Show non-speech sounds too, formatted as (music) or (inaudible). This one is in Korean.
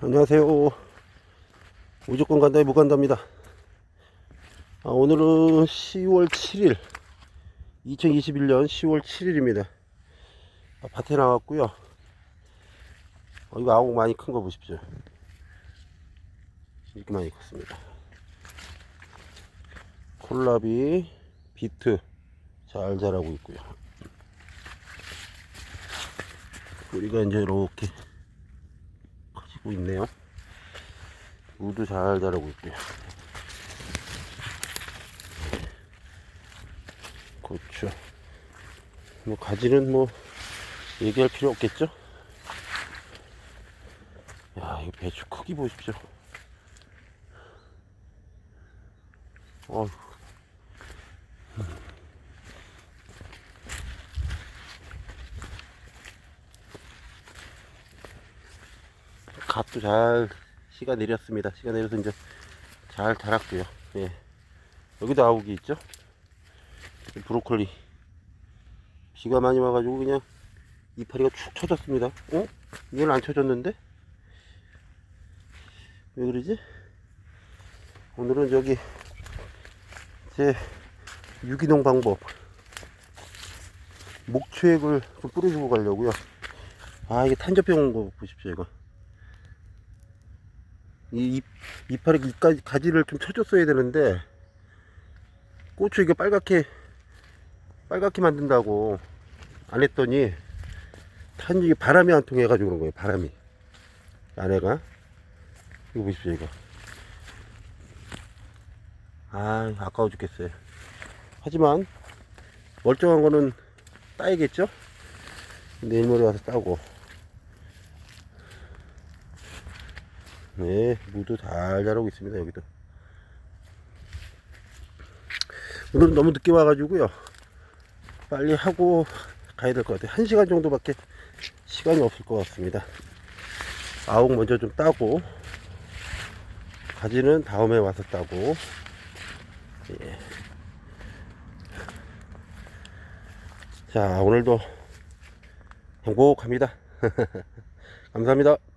안녕하세요. 무조건 간다의 무간다입니다. 아, 오늘은 10월 7일, 2021년 10월 7일입니다. 아, 밭에 나왔고요. 어, 이거 아욱 많이 큰 거 보십시오. 이렇게 많이 컸습니다. 콜라비, 비트 잘 자라고 있고요. 뿌리가 이제 이렇게 커지고 있네요. 무도 잘 자라고 있고요. 고추. 뭐 가지는 뭐 얘기할 필요 없겠죠? 야, 이 배추 크기 보십시오. 어 휴. 갓도 잘 씨가 내렸습니다. 씨가 내려서 이제 잘 자랐고요. 예. 여기도 아욱이 있죠? 브로콜리. 비가 많이 와가지고 그냥 이파리가 축 쳐졌습니다. 어? 이건 안 쳐졌는데? 왜 그러지? 오늘은 저기 제 유기농 방법 목초액을 좀 뿌려주고 가려고요. 아 이게 탄저병 온 거 보십시오 이거. 이 잎, 이파리 이까지 가지를 좀 쳐줬어야 되는데 고추 이게 빨갛게 빨갛게 만든다고 안 했더니 탄 이게 바람이 안 통해 가지고 그런 거예요 바람이. 안에가. 이거 보십시오 이거. 아 아까워 죽겠어요. 하지만 멀쩡한 거는 따야겠죠? 내일 모레 와서 따고 네 무도 잘 자라고 있습니다 여기도. 오늘은 너무 늦게 와가지고요. 빨리 하고 가야 될 것 같아요. 한 시간 정도밖에 시간이 없을 것 같습니다. 아욱 먼저 좀 따고 가지는 다음에 와서 따고 예. 자 오늘도 행복합니다. (laughs) 감사합니다